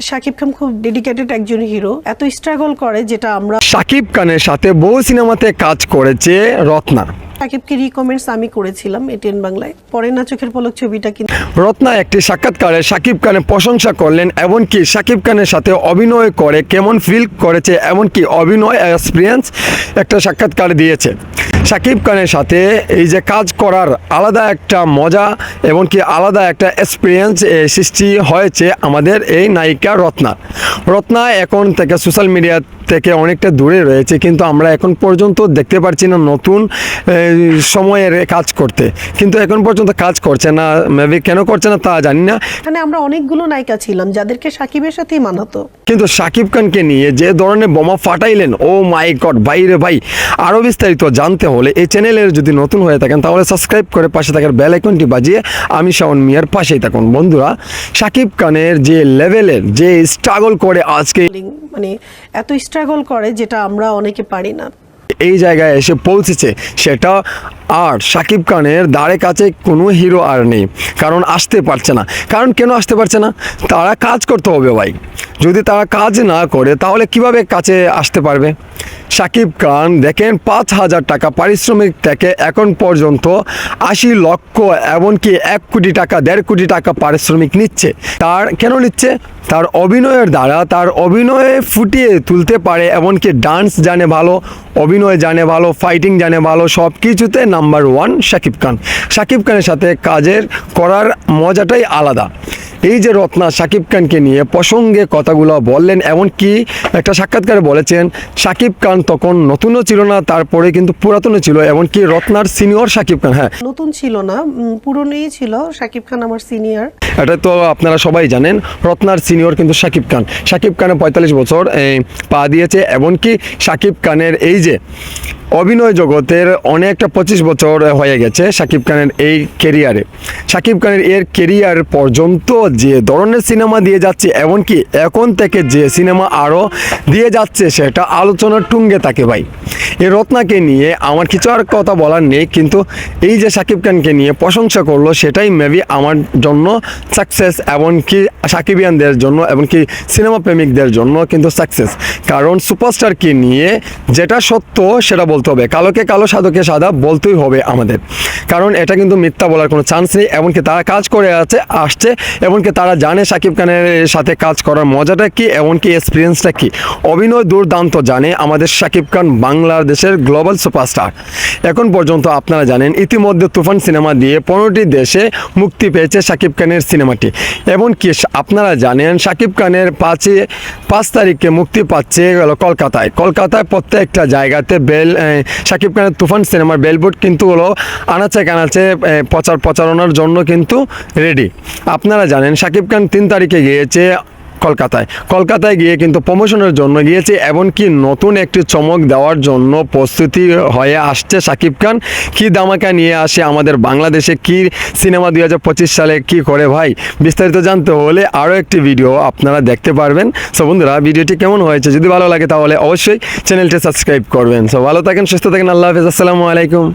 শাকিব খান খুব ডেডিকেটেড একজন হিরো এত স্ট্রাগল করে যেটা আমরা শাকিব খানের সাথে বহু সিনেমাতে কাজ করেছে রত্না। শাকিবকে রিকমেন্ডস আমি করেছিলাম এটিএন বাংলায়। পরে না চোখের পলক ছবিটা কিন্তু রত্না একটি সাক্ষাৎকারে শাকিব খানের প্রশংসা করলেন এমনকি শাকিব খানের সাথে অভিনয় করে কেমন ফিল করেছে এমনকি অভিনয় এক্সপিরিয়েন্স একটা সাক্ষাৎকার দিয়েছে। শাকিব খানের সাথে এই যে কাজ করার আলাদা একটা মজা এমনকি আলাদা একটা এক্সপিরিয়েন্স সৃষ্টি হয়েছে আমাদের এই নায়িকা রত্না। রত্না এখন থেকে সোশ্যাল মিডিয়া থেকে অনেকটা দূরে রয়েছে কিন্তু আমরা এখন পর্যন্ত দেখতে পারছি না নতুন সময়ের কাজ করতে। কিন্তু এখন পর্যন্ত কাজ করছে না মেবি কেন করছে না তা জানি না। এখানে আমরা অনেকগুলো নায়িকা ছিলাম যাদেরকে সাকিবের সাথেই মানাতো। কিন্তু সাকিব খানকে নিয়ে যে ধরনের বোমা ফাটাইলেন ও মাই গড ভাই রে ভাই। আরও বিস্তারিত জানতে হলে এই চ্যানেলের যদি নতুন হয়ে থাকেন তাহলে সাবস্ক্রাইব করে পাশে থাকার বেল আইকনটি বাজিয়ে আমি শাওন মিয়ার পাশেই থাকুন। বন্ধুরা সাকিব খানের যে লেভেলের যে স্ট্রাগল করে আজকে মানে এত স্ট্রাগল করে, যেটা আমরা অনেকে পারি না। এই জায়গায় এসে পৌঁছেছে, সেটা আর শাকিব খানের দাঁড়ে কাছে কোনো হিরো আর নেই। কারণ আসতে পারছে না। কারণ কেন আসতে পারছে না? তারা কাজ করতে হবে ভাই। যদি তারা কাজ না করে, তাহলে কীভাবে কাছে আসতে পারবে? শাকিব খান দেখেন, পাঁচ হাজার টাকা পারিশ্রমিক থেকে এখন পর্যন্ত আশি লক্ষ এমনকি এক কোটি টাকা, দেড় কোটি টাকা পারিশ্রমিক নিচ্ছে। তার কেন নিচ্ছে? তার অভিনয়ের দ্বারা, তার অভিনয়ে ফুটিয়ে তুলতে পারে, এমনকি ডান্স জানে ভালো, অভিনয় জানে ভালো, ফাইটিং জানে ভালো সব কিছুতে নাম্বার ওয়ান শাকিব খান। শাকিব খানের সাথে কাজের করার মজাটাই আলাদা। এই যে রত্না শাকিব খানকে নিয়ে প্রসঙ্গে কথাগুলো বললেন এমনকি একটা সাক্ষাৎকারে বলেছেন শাকিব খান তখন নতুনও ছিল না তারপরে কিন্তু পুরাতনও ছিল এমনকি রত্নার সিনিয়র শাকিব খান হ্যাঁ। নতুন ছিল না পুরনোই ছিল সাকিব খান আমার সিনিয়র এটা তো আপনারা সবাই জানেন রত্নার সিনিয়র কিন্তু শাকিব খান। শাকিব খানের পঁয়তাল্লিশ বছর পা দিয়েছে এমনকি শাকিব খানের এই যে অভিনয় জগতের অনেকটা পঁচিশ বছর হয়ে গেছে শাকিব খানের এই কেরিয়ারে শাকিব খানের এর কেরিয়ার পর্যন্ত যে ধরনের সিনেমা দিয়ে যাচ্ছে, এমনকি এখন থেকে যে সিনেমা আরও দিয়ে যাচ্ছে, সেটা আলোচনার টুঙ্গে থাকে ভাই। এই রত্নাকে নিয়ে আমার কিছু আর কথা বলার নেই, কিন্তু এই যে শাকিব খানকে নিয়ে প্রশংসা করল, সেটাই মেবি আমার জন্য সাকসেস এমনকি সাকিবিয়ানদের জন্য, এমনকি সিনেমা প্রেমিকদের জন্য কিন্তু সাকসেস কারণ সুপারস্টারকে নিয়ে যেটা সত্য, সেটা বলতে হবে। কালোকে কালো সাধকে সাদা বলতেই হবে আমাদের। কারণ এটা কিন্তু মিথ্যা বলার কোনো চান্স নেই। এমনকি তারা কাজ করে আছে, আসছে, এমনকি তারা জানে শাকিব খানের সাথে কাজ করার মজাটা কি, এমনকি এক্সপিরিয়েন্সটা কি। অভিনয় দুর্দান্ত জানে আমাদের শাকিব খান, বাংলাদেশের গ্লোবাল সুপারস্টার এখন পর্যন্ত আপনারা জানেন, ইতিমধ্যে তুফান সিনেমা দিয়ে পনেরোটি দেশে মুক্তি পেয়েছে শাকিব খানের সিনেমাটি। এমনকি আপনারা জানেন শাকিব খানের পাঁচে পাঁচ তারিখে মুক্তি পাচ্ছে কলকাতায়। কলকাতায় প্রত্যেকটা জায়গাতে বেল শাকিব খানের তুফান সিনেমার বেলবোর্ড কিন্তু হলো আনাচে কানাচে প্রচার প্রচারণার জন্য কিন্তু রেডি আপনারা জানেন শাকিব খান তিন তারিখে গিয়েছে কলকাতায়। কলকাতায় গিয়ে কিন্তু প্রমোশনের জন্য গিয়েছে, এমনকি নতুন একটি চমক দেওয়ার জন্য প্রস্তুতি হয়ে আসছে শাকিব খান। কি দামাকা নিয়ে আসে আমাদের বাংলাদেশে, কি সিনেমা দুই হাজার পঁচিশ সালে কি করে ভাই? বিস্তারিত জানতে হলে আরও একটি ভিডিও আপনারা দেখতে পারবেন। সো বন্ধুরা, ভিডিওটি কেমন হয়েছে, যদি ভালো লাগে তাহলে অবশ্যই চ্যানেলটি সাবস্ক্রাইব করবেন। সো ভালো থাকেন, সুস্থ থাকেন, আল্লাহ হাফিজ, আসসালামু আলাইকুম।